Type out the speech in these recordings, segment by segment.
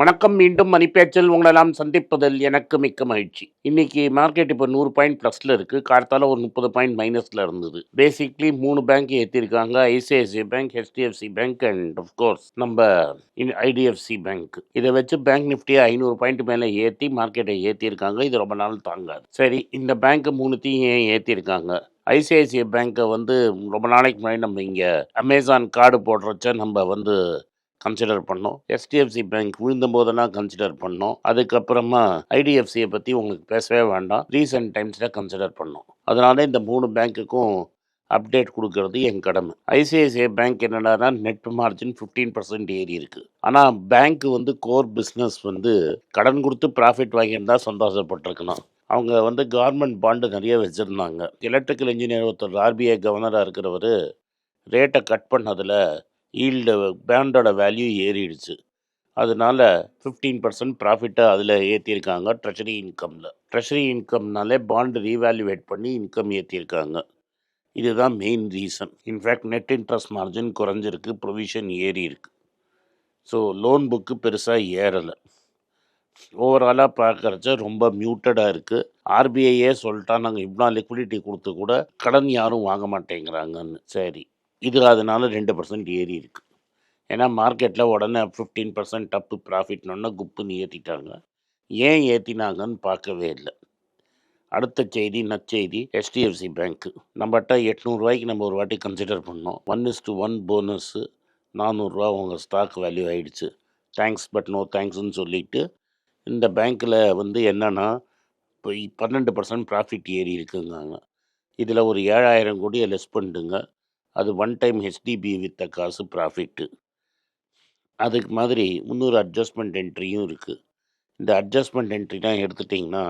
வணக்கம் மீண்டும் மணிப்பேச்சில் உங்களெல்லாம் சந்திப்பதில் எனக்கு மிக்க மகிழ்ச்சி. இன்னைக்கு மார்க்கெட் இப்போ நூறு பாயிண்ட் ப்ளஸில் இருக்குது கார்த்தால ஒரு முப்பது பாயிண்ட் மைனஸில் இருந்தது. பேசிக்லி மூணு bank ஏற்றிருக்காங்க ICICI bank HDFC bank and course நம்ம ஐடிஎஃப்சி பேங்க் இதை வச்சு பேங்க் நிஃப்டியை ஐநூறு பாயிண்ட் மேலே ஏற்றி மார்க்கெட்டை ஏற்றிருக்காங்க இது ரொம்ப நாள் தாங்காது. சரி இந்த பேங்க் மூணுத்தையும் ஏன் ஏற்றிருக்காங்க ஐசிஐசிஐ பேங்க்கை வந்து ரொம்ப நாளைக்கு முன்னாடி நம்ம இங்கே அமேசான் கார்டு போடுறச்ச நம்ம வந்து கன்சிடர் பண்ணோம். எஸ்டிஎஃப்சி பேங்க் விழுந்த போதெல்லாம் கன்சிடர் பண்ணோம். அதுக்கப்புறமா ஐடிஎஃப்சியை பற்றி உங்களுக்கு பேசவே வேண்டாம். ரீசெண்ட் டைம்ஸில் கன்சிடர் பண்ணோம். அதனால இந்த மூணு பேங்க்குக்கும் அப்டேட் கொடுக்கறது என் கடமை. ஐசிஐசிஐ பேங்க் என்னடானா நெட் மார்ஜின் ஃபிஃப்டீன் பர்சன்ட் ஏறி இருக்குது ஆனால் பேங்க் வந்து கோர் பிஸ்னஸ் வந்து கடன் கொடுத்து ப்ராஃபிட் வாங்கியிருந்தா சந்தோஷப்பட்டிருக்கணும் அவங்க வந்து கவர்மெண்ட் பாண்டு நிறைய வச்சுருந்தாங்க. எலக்ட்ரிக்கல் இன்ஜினியர் ஒருத்தர் ஆர்பிஐ கவர்னராக இருக்கிறவர் ரேட்டை கட் பண்ணதில் ஈல்டு பேண்டோட வேல்யூ ஏறிடுச்சு. அதனால ஃபிஃப்டீன் பர்சன்ட் ப்ராஃபிட்டை அதில் ஏற்றிருக்காங்க ட்ரெஷரி இன்கமில் ட்ரெஷரி இன்கம்னாலே பாண்டு ரீவேல்யூவேட் பண்ணி இன்கம் ஏற்றிருக்காங்க இதுதான் main reason in fact net interest margin குறைஞ்சிருக்கு ப்ரொவிஷன் ஏறி இருக்கு ஸோ லோன் புக்கு பெருசாக ஏறலை. ஓவராலாக பார்க்குறச்ச ரொம்ப மியூட்டடாக இருக்குது ஆர்பிஐயே சொல்லிட்டா நாங்கள் இவ்வளோ லிக்விடிட்டி கொடுத்து கூட கடன் யாரும் வாங்க மாட்டேங்கிறாங்கன்னு. சரி. இது அதனால ரெண்டு பர்சன்ட் ஏறி இருக்கு. ஏன்னா மார்க்கெட்டில் உடனே ஃபிஃப்டீன் பர்சன்ட் டப்பு ப்ராஃபிட்னொன்னே குப்புன்னு ஏற்றிட்டாங்க ஏன் ஏற்றினாங்கன்னு பார்க்கவே இல்லை. அடுத்த செய்தி நற்செய்தி ஹெச்டிஎஃப்சி பேங்க்கு நம்மகிட்ட எட்நூறுரூவாய்க்கு நம்ம ஒரு வாட்டி கன்சிடர் பண்ணோம். One is to one bonus நானூறுரூவா உங்கள் ஸ்டாக் வேல்யூ ஆகிடுச்சு தேங்க்ஸ் பட் நோ தேங்க்ஸ்னு சொல்லிட்டு இந்த பேங்க்கில் வந்து என்னென்னா இப்போ பன்னெண்டு பர்சன்ட் ப்ராஃபிட் ஏறி இருக்குங்காங்க. இதில் ஒரு ஏழாயிரம் கோடியை லெஸ் பண்ணிட்டுங்க அது ஒன் டைம் ஹெச்டிபி வித்த காசு ப்ராஃபிட்டு அதுக்கு மாதிரி இன்னொரு அட்ஜஸ்ட்மெண்ட் என்ட்ரியும் இருக்குது இந்த அட்ஜஸ்ட்மெண்ட் என்ட்ரிலாம் எடுத்துட்டிங்கன்னா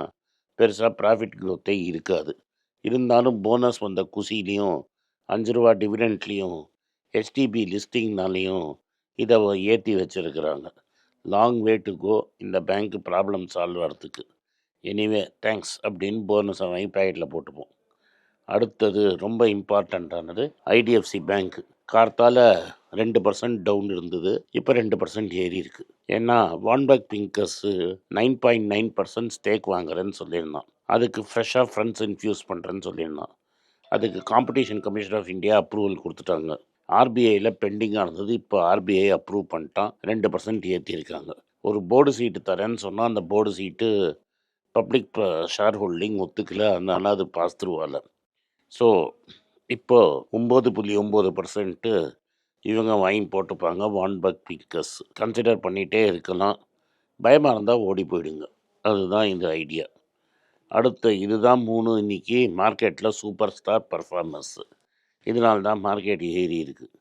பெருசாக ப்ராஃபிட் க்ரோத்தே இருக்காது. இருந்தாலும் போனஸ் வந்த குசிலையும் அஞ்சு ரூபா டிவிடெண்ட்லேயும் ஹெச்டிபி லிஸ்டிங்னாலையும் இதை ஏற்றி வச்சுருக்கிறாங்க. லாங் வே டு கோ இந்த பேங்க் ப்ராப்ளம் சால்வ் ஆகிறதுக்கு எனிவே தேங்க்ஸ் அப்படின்னு போனஸை வாங்கி பேக்கெட்டில் போட்டுப்போம். அடுத்தது ரொம்ப இம்பார்ட்டண்ட்டானது ஐடிஎஃப்சி பேங்க் கார்த்தால ரெண்டு பர்சன்ட் டவுன் இருந்தது. இப்போ ரெண்டு பர்சன்ட் ஏறி இருக்கு. ஏன்னா Warburg Pincus nine point nine percent stake வாங்குறேன்னு சொல்லியிருந்தான். அதுக்கு ஃப்ரெஷ்ஷாக ஃப்ரெண்ட்ஸ் இன்ஃப்யூஸ் பண்ணுறேன்னு சொல்லியிருந்தான். அதுக்கு competition commission of India approval கொடுத்துட்டாங்க. ஆர்பிஐயில் பெண்டிங்காக இருந்தது. இப்போ ஆர்பிஐ அப்ரூவ் பண்ணிட்டான். ரெண்டு பர்சன்ட் ஏற்றிருக்காங்க ஒரு போர்டு சீட்டு தரேன்னு சொன்னால் அந்த board seat public share holding ஒத்துக்கல. அதனால அது பாஸ் த்ரூவால ஸோ இப்போ ஒம்பது புள்ளி ஒம்பது பர்சன்ட்டு இவங்க வாங்கி போட்டுப்பாங்க. வான் பக் பிக்கர்ஸ் கன்சிடர் பண்ணிகிட்டே இருக்கலாம். பயமாக இருந்தால் ஓடி போயிடுங்க. அதுதான் இந்த ஐடியா அடுத்து இதுதான் மூணு இன்னைக்கு மார்க்கெட்டில் சூப்பர் ஸ்டார் பர்ஃபார்மன்ஸு இதனால தான் மார்க்கெட் ஏறி இருக்குது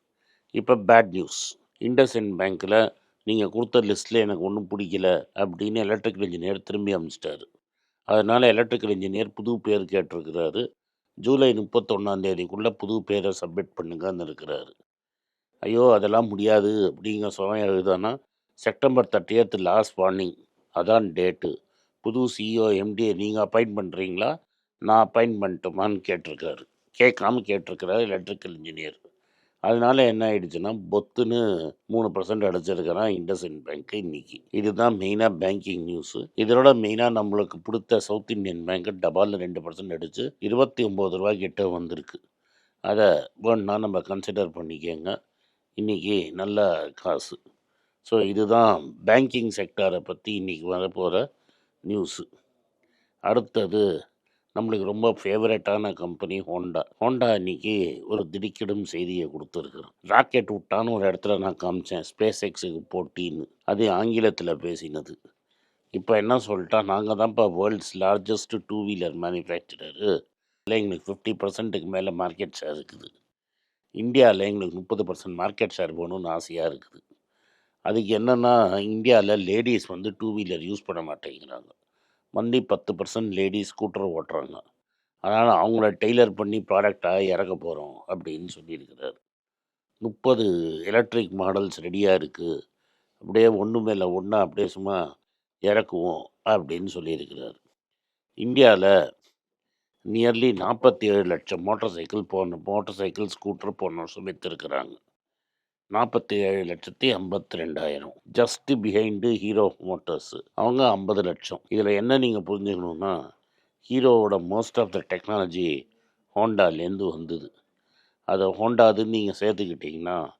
இப்போ பேட் நியூஸ் இண்டஸ்இன் பேங்க்கில் நீங்கள் கொடுத்த லிஸ்ட்டில் எனக்கு ஒன்றும் பிடிக்கல அப்படின்னு எலக்ட்ரிக்கல் இன்ஜினியர் திரும்பி அமைச்சிட்டாரு. அதனால் எலக்ட்ரிக்கல் இன்ஜினியர் புது பேர் கேட்டிருக்கிறாரு. ஜூலை முப்பத்தொன்னாம் தேதிக்குள்ளே புது பேரை சப்மிட் பண்ணுங்கன்னு இருக்கிறாரு. ஐயோ அதெல்லாம் முடியாது அப்படிங்கிற சமயம் எழுதானா செப்டம்பர் தேர்ட்டியத் லாஸ்ட் வார்னிங் அதான் டேட்டு புது சிஇஓ எம்டியை நீங்கள் அப்பாயிண்ட் பண்ணுறீங்களா நான் அப்பாயிண்ட் பண்ணட்டுமான்னு கேட்டிருக்காரு. கேட்காம கேட்டிருக்கிறாரு எலக்ட்ரிக்கல் இன்ஜினியர் அதனால என்ன ஆயிடுச்சுன்னா பொத்துன்னு மூணு பர்சன்ட் அடிச்சிருக்கிறான் இண்டஸ்இன் பேங்க் இன்னைக்கு. இதுதான் மெயினாக பேங்கிங் நியூஸு. இதோட மெயினாக நம்மளுக்கு பிடித்த சவுத் இந்தியன் பேங்க் டபாலில் ரெண்டு பர்சன்ட் அடிச்சு இருபத்தி ஒம்பது ரூபா கிட்ட வந்திருக்கு. அதை வேணுன்னா நம்ம கன்சிடர் பண்ணிக்கோங்க. இன்றைக்கி நல்ல காசு. ஸோ இதுதான் பேங்கிங் செக்டாரை பற்றி இன்றைக்கி வரப்போகிற நியூஸு. அடுத்தது நம்மளுக்கு ரொம்ப ஃபேவரட்டான கம்பெனி ஹோண்டா ஹோண்டா இன்னைக்கு ஒரு திடுக்கிடும் செய்தியை கொடுத்துருக்குறோம் ராக்கெட் விட்டான்னு ஒரு இடத்துல நான் காமிச்சேன். ஸ்பேஸ் எக்ஸுக்கு போட்டின்னு. அது ஆங்கிலத்தில் பேசினது. இப்போ என்ன சொல்லிட்டா நாங்கள் தான்ப்பா world's largest two wheeler manufacturer இல்லை எங்களுக்கு ஃபிஃப்டி பர்சன்ட்டுக்கு மேலே மார்க்கெட் ஷேர் இருக்குது. இந்தியாவில் எங்களுக்கு முப்பது பர்சன்ட் மார்க்கெட் ஷேர் போகணுன்னு ஆசையாக இருக்குது. அதுக்கு என்னென்னா இந்தியாவில் லேடிஸ் வந்து டூ வீலர் யூஸ் பண்ண மாட்டேங்கிறாங்க. மந்தி பத்து பர்சன்ட் லேடிஸ் ஸ்கூட்டர் ஓட்டுறாங்க. அதனால் அவங்கள டெய்லர் பண்ணி ப்ராடக்டாக இறக்க போகிறோம் அப்படின்னு சொல்லியிருக்கிறார். முப்பது எலக்ட்ரிக் மாடல்ஸ் ரெடியாக இருக்குது அப்படியே ஒன்று மேலே ஒன்றா அப்படியே சும்மா இறக்குவோம் அப்படின்னு சொல்லியிருக்கிறார். இந்தியாவில் நியர்லி நாற்பத்தி ஏழு லட்சம் மோட்டார் சைக்கிள் போன மோட்டார் சைக்கிள் ஸ்கூட்டர் போன வருஷம் விற்றுருக்குறாங்க நாற்பத்தி ஏழு லட்சத்தி ஐம்பத்தி ரெண்டாயிரம் ஜஸ்ட் பிஹைண்டு ஹீரோ மோட்டார்ஸு அவங்க ஐம்பது லட்சம். இதில் என்ன நீங்கள் புரிஞ்சுக்கணுன்னா ஹீரோவோட மோஸ்ட் ஆஃப் த டெக்னாலஜி ஹோண்டாலேருந்து வந்தது. அதை ஹோண்டாதுன்னு நீங்கள் சேர்த்துக்கிட்டிங்கன்னா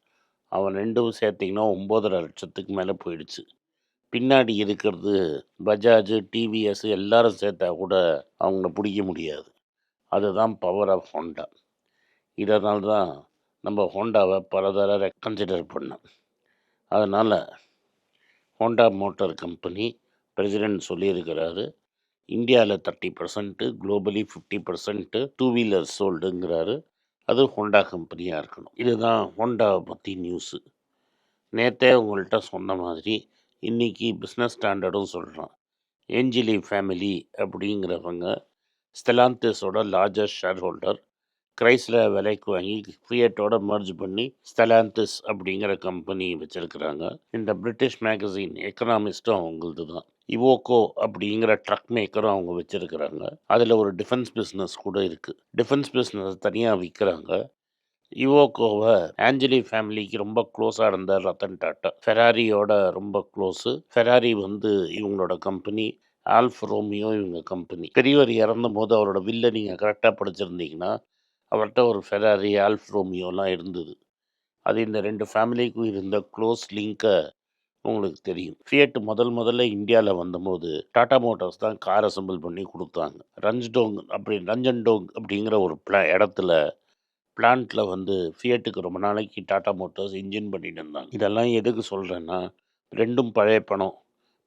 அவன் ரெண்டும் சேர்த்திங்கன்னா ஒம்போதரை லட்சத்துக்கு மேலே போயிடுச்சு. பின்னாடி இருக்கிறது பஜாஜ் டிவிஎஸ் எல்லாரும் சேர்த்தா கூட அவங்கள பிடிக்க முடியாது. அதுதான் பவர் ஆஃப் ஹோண்டா இதனால்தான் நம்ம ஹோண்டாவை பல தடவை கன்சிடர் பண்ணோம். அதனால் ஹோண்டா மோட்டார் கம்பெனி பிரசிடென்ட் சொல்லியிருக்கிறாரு இந்தியாவில் thirty percent globally fifty percent two wheeler சோல்டுங்கிறாரு அது ஹோண்டா கம்பெனியாக இருக்கணும். இதுதான் ஹோண்டாவை பற்றி நியூஸு நேற்றே உங்கள்கிட்ட சொன்ன மாதிரி இன்றைக்கி பிஸ்னஸ் ஸ்டாண்டர்டும் சொல்கிறான் ஏஞ்சிலி ஃபேமிலி அப்படிங்கிறவங்க ஸ்டெலாந்தஸோட லார்ஜஸ்ட் ஷேர் ஹோல்டர் கிரைஸ்லர் விலைக்கு வாங்கி ஃபியட்டோட மர்ஜ் பண்ணி ஸ்தலாந்தஸ் அப்படிங்கிற கம்பெனி வச்சுருக்கிறாங்க. இந்த பிரிட்டிஷ் மேகசின் எக்கனாமிஸ்ட்டும் அவங்களது தான். இவோகோ அப்படிங்கிற ட்ரக் மேக்கரும் அவங்க வச்சுருக்கிறாங்க. அதில் ஒரு டிஃபென்ஸ் பிஸ்னஸ் கூட இருக்குது டிஃபென்ஸ் பிஸ்னஸ் தனியாக விற்கிறாங்க இவோகோவை ஆஞ்சலி ஃபேமிலிக்கு ரொம்ப க்ளோஸாக இருந்தார் ரத்தன் டாட்டா. ஃபெராரியோட ரொம்ப க்ளோஸு ஃபெராரி வந்து இவங்களோட கம்பெனி ஆல்ஃப் ரோமியோ இவங்க கம்பெனி பெரியவர் இறந்தபோது அவரோட வில்லை நீங்கள் கரெக்டாக படிச்சிருந்தீங்கன்னா அவர்கிட்ட ஒரு ஃபெராரி ஆல்ஃப் ரோமியோலாம் இருந்தது. அது இந்த ரெண்டு ஃபேமிலிக்கும் இருந்த க்ளோஸ் லிங்கை உங்களுக்கு தெரியும். ஃபியட் முதல் முதல்ல இந்தியாவில் வந்தபோது டாடா மோட்டார்ஸ் தான் கார் அசம்பிள் பண்ணி கொடுத்தாங்க. ரஞ்ச்டோங் அப்படி ரஞ்சன்டோங் அப்படிங்கிற ஒரு பிளா இடத்துல பிளான்ட்டில் வந்து ஃபியட்டுக்கு ரொம்ப நாளைக்கு டாடா மோட்டார்ஸ் இன்ஜின் பண்ணிட்டு இருந்தாங்க. இதெல்லாம் எதுக்கு சொல்கிறேன்னா ரெண்டும் பழைய பணம்.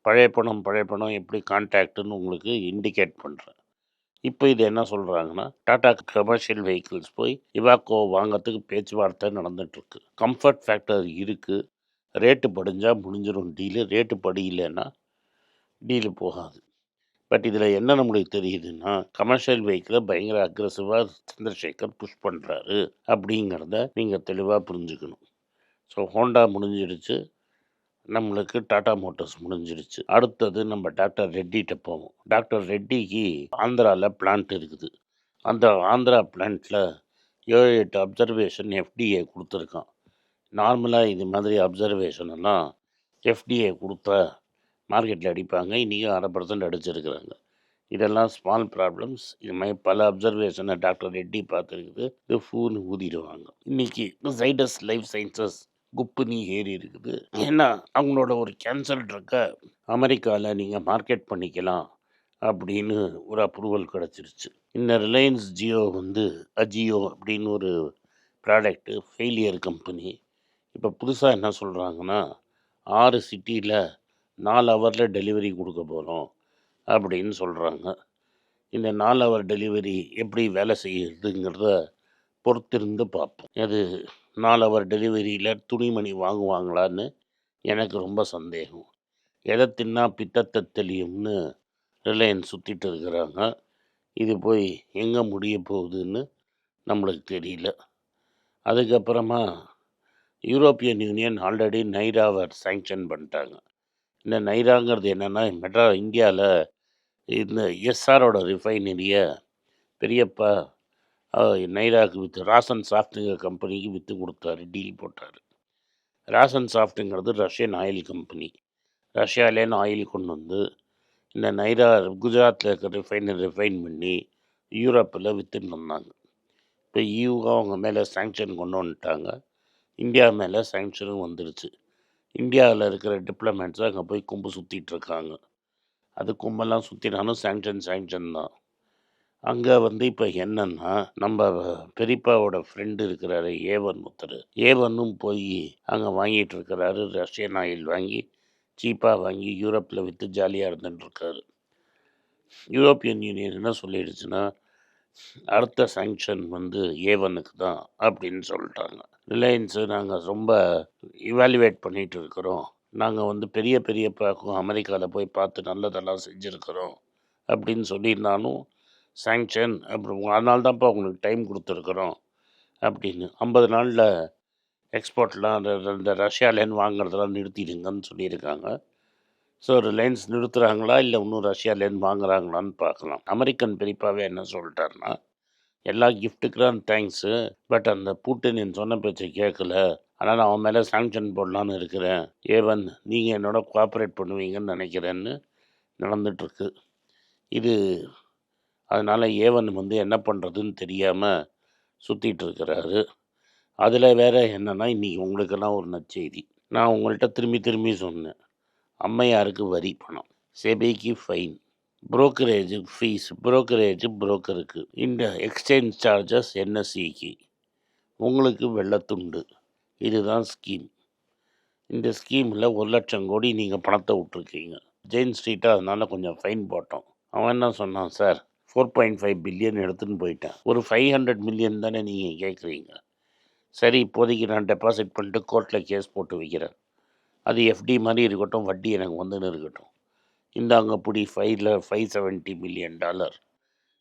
பழைய பணம் பழைய பணம் எப்படி கான்டாக்டுன்னு உங்களுக்கு இண்டிகேட் பண்ணுறேன் இப்போ இது என்ன சொல்கிறாங்கன்னா டாடா கமர்ஷியல் வெஹிக்கிள்ஸ் போய் இவாக்கோ வாங்கிறதுக்கு பேச்சுவார்த்தை நடந்துகிட்ருக்கு கம்ஃபர்ட் ஃபேக்டர் இருக்குது ரேட்டு படிஞ்சால் முடிஞ்சிடும் டீலு ரேட்டு படியில்லைன்னா டீலு போகாது. பட் இதில் என்ன நம்மளுக்கு தெரியுதுன்னா கமர்ஷியல் வெஹிக்கிளை பயங்கர அக்ரஸிவாக சந்திரசேகர் புஷ் பண்ணுறாரு அப்படிங்கிறத நீங்கள் தெளிவாக புரிஞ்சுக்கணும். ஸோ ஹோண்டா முடிஞ்சிடுச்சு. நம்மளுக்கு டாடா மோட்டர்ஸ் முடிஞ்சிருச்சு. அடுத்தது நம்ம டாக்டர் ரெட்டிகிட்ட போவோம். டாக்டர் ரெட்டிக்கு ஆந்திராவில் பிளான்ட் இருக்குது. அந்த ஆந்திரா பிளான்ட்டில் ஏழு எட்டு அப்சர்வேஷன் எஃப்டிஏ கொடுத்துருக்கான். நார்மலாக இது மாதிரி அப்சர்வேஷன் எல்லாம் எஃப்டிஏ கொடுத்தா மார்க்கெட்டில் அடிப்பாங்க. இன்றைக்கும் அரை பர்சன்ட் அடிச்சிருக்கிறாங்க. இதெல்லாம் ஸ்மால் ப்ராப்ளம்ஸ் இது மாதிரி பல அப்சர்வேஷனை டாக்டர் ரெட்டி பார்த்துருக்குது. இது ஃபூன்னு ஊதிடுவாங்க. இன்றைக்கி சைடஸ் லைஃப் சயின்சஸ் குப்புனி ஏறி இருக்குது. ஏன்னா அவங்களோட ஒரு கேன்சர் ட்ரக்கை அமெரிக்காவில் நீங்கள் மார்க்கெட் பண்ணிக்கலாம் அப்படின்னு ஒரு அப்ரூவல் கிடச்சிருச்சு. இந்த ரிலையன்ஸ் ஜியோ வந்து அஜியோ அப்படின்னு ஒரு ப்ராடக்ட்டு ஃபெயிலியர் கம்பெனி இப்போ புதுசாக என்ன சொல்கிறாங்கன்னா ஆறு சிட்டியில் நாலு ஹவரில் டெலிவரி கொடுக்க போகிறோம் அப்படின்னு சொல்கிறாங்க இந்த நாலு ஹவர் டெலிவரி எப்படி வேலை செய்யுதுங்கிறத பொறுத்திருந்து பார்ப்போம். அது நாலு அவர் டெலிவரியில் துணிமணி வாங்குவாங்களான்னு எனக்கு ரொம்ப சந்தேகம். எதை தின்னா பித்தத்தை தெளியும்னு ரிலையன்ஸ் சுற்றிட்டு இருக்கிறாங்க. இது போய் எங்கே முடிய போகுதுன்னு நம்மளுக்கு தெரியல. அதுக்கப்புறமா யூரோப்பியன் யூனியன் ஆல்ரெடி நைராவை சேங்ஷன் பண்ணிட்டாங்க. இந்த நைராங்கிறது என்னென்னா மெட்ரா இந்தியாவில் இந்த எஸ்ஆரோட ரிஃபைனரியை பெரியப்பா நைராக்கு விற்று ராசன் சாஃப்ட்டுங்கிற கம்பெனிக்கு விற்று கொடுத்தாரு டீல் போட்டார். ராசன் சாஃப்ட்டுங்கிறது ரஷ்யன் ஆயில் கம்பெனி. ரஷ்யாலேன்னு ஆயில் கொண்டு வந்து இந்த நைரா குஜராத்தில் இருக்கிற ரிஃபைனரி ரிஃபைன் பண்ணி யூரோப்பில் விற்றுன்னு வந்தாங்க. இப்போ ஈயூ அவங்க மேலே சேங்ஷன் கொண்டு வந்துட்டாங்க. இந்தியா மேலே சேங்ஷனும் வந்துருச்சு. இந்தியாவில் இருக்கிற டிப்ளமேட்ஸ் அங்கே போய் கும்பு சுற்றிட்டு இருக்காங்க. அது கும்பெல்லாம் சுற்றினாலும் சேங்ஷன் சேங்ஷன் தான். அங்கே வந்து இப்போ என்னன்னா நம்ம பெரியப்பாவோட ஃப்ரெண்டு இருக்கிறாரு ஏவன் ஒருத்தர் ஏவனும் போய் அங்கே வாங்கிட்டு இருக்கிறாரு. ரஷ்யன் ஆயில் வாங்கி சீப்பாக வாங்கி யூரோப்பில் விற்று ஜாலியாக இருந்துட்டுருக்காரு யூரோப்பியன் யூனியன் என்ன சொல்லிடுச்சுன்னா அடுத்த சாங்ஷன் வந்து ஏவனுக்கு தான் அப்படின்னு சொல்லிட்டாங்க. ரிலையன்ஸு நாங்கள் ரொம்ப இவாலுவேட் பண்ணிகிட்டு இருக்கிறோம். நாங்கள் வந்து பெரிய பெரிய பக்கம் அமெரிக்காவில் போய் பார்த்து நல்லதெல்லாம் செஞ்சுருக்கிறோம் அப்படின்னு சொல்லியிருந்தாலும் சேங்ஷன் அப்புறம் அதனால தான்ப்பா உங்களுக்கு டைம் கொடுத்துருக்குறோம் அப்படின்னு. ஐம்பது நாளில் எக்ஸ்போர்ட்லாம் அந்த இந்த ரஷ்யாலேருந்து வாங்குறதெல்லாம் நிறுத்திடுங்கன்னு சொல்லியிருக்காங்க. ஸோ ரிலையன்ஸ் நிறுத்துகிறாங்களா இல்லை இன்னும் ரஷ்யாலேருந்து வாங்குறாங்களான்னு பார்க்கலாம். அமெரிக்கன் பெரியப்பாவே என்ன சொல்லிட்டாருன்னா எல்லா கிஃப்ட்டுக்குலாம் தேங்க்ஸு பட் அந்த பூட்டின் சொன்ன பேச்சை கேட்கல. அதனால் அவன் மேலே சாங்ஷன் போடலான்னு இருக்கிறேன். ஏவன் நீங்கள் என்னோட கோஆப்ரேட் பண்ணுவீங்கன்னு நினைக்கிறேன்னு நடந்துகிட்ருக்கு இது அதனால் ஏவன் வந்து என்ன பண்ணுறதுன்னு தெரியாமல் சுற்றிட்டு இருக்கிறாரு அதில் வேறு என்னென்னா இன்றைக்கி உங்களுக்கெல்லாம் ஒரு நற்செய்தி. நான் உங்கள்கிட்ட திரும்பி திரும்பி சொன்னேன். அம்மையாருக்கு வரி பணம். செபிக்கு ஃபைன். Brokerage fees. புரோக்கரேஜு புரோக்கருக்கு. இந்த எக்ஸ்சேஞ்ச் சார்ஜஸ் என்எஸ்சிக்கு. உங்களுக்கு வெள்ளத்துண்டு. இதுதான் ஸ்கீம். இந்த ஸ்கீமில் ஒரு லட்சம் கோடி நீங்கள் பணத்தை விட்ருக்கீங்க ஜெயின் ஸ்ட்ரீட்டாக அதனால் கொஞ்சம் ஃபைன் போட்டோம். அவன் என்ன சொன்னான் sir four point five billion எடுத்துன்னு போயிட்டேன். ஒரு ஃபைவ் ஹண்ட்ரட் மில்லியன் தானே நீங்கள் கேட்குறீங்க சரி இப்போதைக்கு நான் டெபாசிட் பண்ணிட்டு கோர்ட்டில் கேஸ் போட்டு வைக்கிறேன். அது எஃப்டி மாதிரி இருக்கட்டும் வட்டி எனக்கு வந்துன்னு இருக்கட்டும். இந்தாங்க பிடி ஃபைவ்ல ஃபைவ் செவன்ட்டி மில்லியன் டாலர்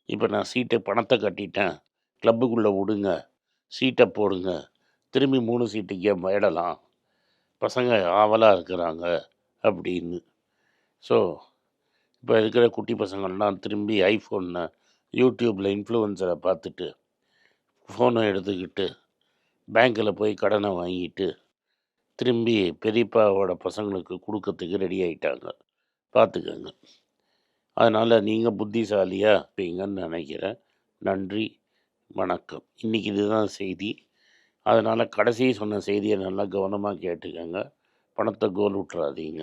இப்போ நான் சீட்டை பணத்தை கட்டிட்டேன். கிளப்புக்குள்ளே விடுங்க. சீட்டை போடுங்க. திரும்பி மூணு சீட்டுக்கே விடலாம் பசங்க ஆவலாக இருக்கிறாங்க அப்படின்னு. ஸோ இப்போ இருக்கிற குட்டி பசங்கள்லாம் திரும்பி ஐஃபோனை யூடியூப்பில் இன்ஃப்ளூயன்சரை பார்த்துட்டு ஃபோனை எடுத்துக்கிட்டு பேங்க்கில் போய் கடனை வாங்கிட்டு திரும்பி பெரியப்பாவோட பசங்களுக்கு கொடுக்கறதுக்கு ரெடி ஆகிட்டாங்க பார்த்துக்கோங்க. அதனால் நீங்கள் புத்திசாலியாக இருப்பீங்கன்னு நினைக்கிறேன். நன்றி வணக்கம். இன்றைக்கி இதுதான் செய்தி. அதனால் கடைசி சொன்ன செய்தியை நல்லா கவனமாக கேட்டுக்கோங்க. பணத்தை கோல் விட்டுறாதீங்க.